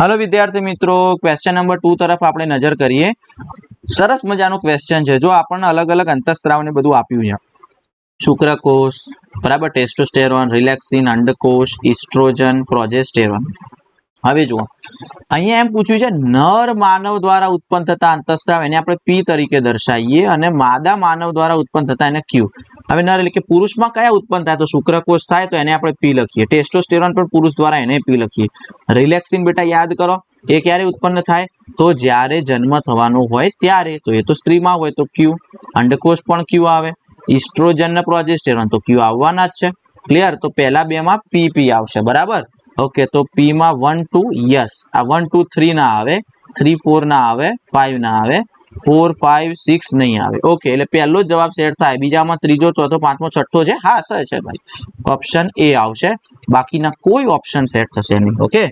Hello વિદ્યાર્થી મિત્રો question number two તરફ આપણે નજર કરીએ. સરસ મજાનું ક્વેશ્ચન છે, જો આપણને અલગ અલગ અંતઃસ્ત્રાવ ને બધું આપ્યું છે. શુક્રકોષ, બરાબર ટેસ્ટોસ્ટેરોન રિલેક્સિન અંડકોષ ઇસ્ટ્રોજન પ્રોજેસ્ટેરોન હવે જુઓ. અહીંયા એમ પૂછ્યું છે, નર માનવ દ્વારા ઉત્પન્ન થતા અંતસ્ત્રાવ એને આપણે પી તરીકે દર્શાવીએ અને માદા માનવ દ્વારા ઉત્પન્ન થતા એને ક્યુ. હવે નર એટલે કે પુરુષમાં કયા ઉત્પન્ન થાય? તો શુક્રકોષ થાય, તો એને આપણે પી લખીએ. ટેસ્ટોસ્ટેરોન પણ પુરુષ દ્વારા એને પી લખીએ. રિલેક્સિન બેટા યાદ કરો, એ ક્યારે ઉત્પન્ન થાય? તો જ્યારે જન્મ થવાનો હોય ત્યારે. તો એ તો સ્ત્રીમાં હોય, તો ક્યુ? અંડકોષ પણ ક્યુ આવે? ઇસ્ટ્રોજન પ્રોજેસ્ટેરોન તો ક્યુ આવવાના જ છે. ક્લિયર? તો પહેલા બેમાં પી પી આવશે, બરાબર? ઓકે તો પી માં વન ટુ યસ આ વન ટુ થ્રી ના આવે. થ્રી ફોર ના આવે. ફાઈવ ના આવે. ફોર ફાઈવ સિક્સ નહીં આવે. ઓકે એટલે પહેલો જવાબ સેટ થાય. બીજામાં ત્રીજો, ચોથો, પાંચમો, છઠ્ઠો છે. હા સર છે ભાઈ. ઓપ્શન એ આવશે. બાકીના કોઈ ઓપ્શન સેટ થશે નહીં. ઓકે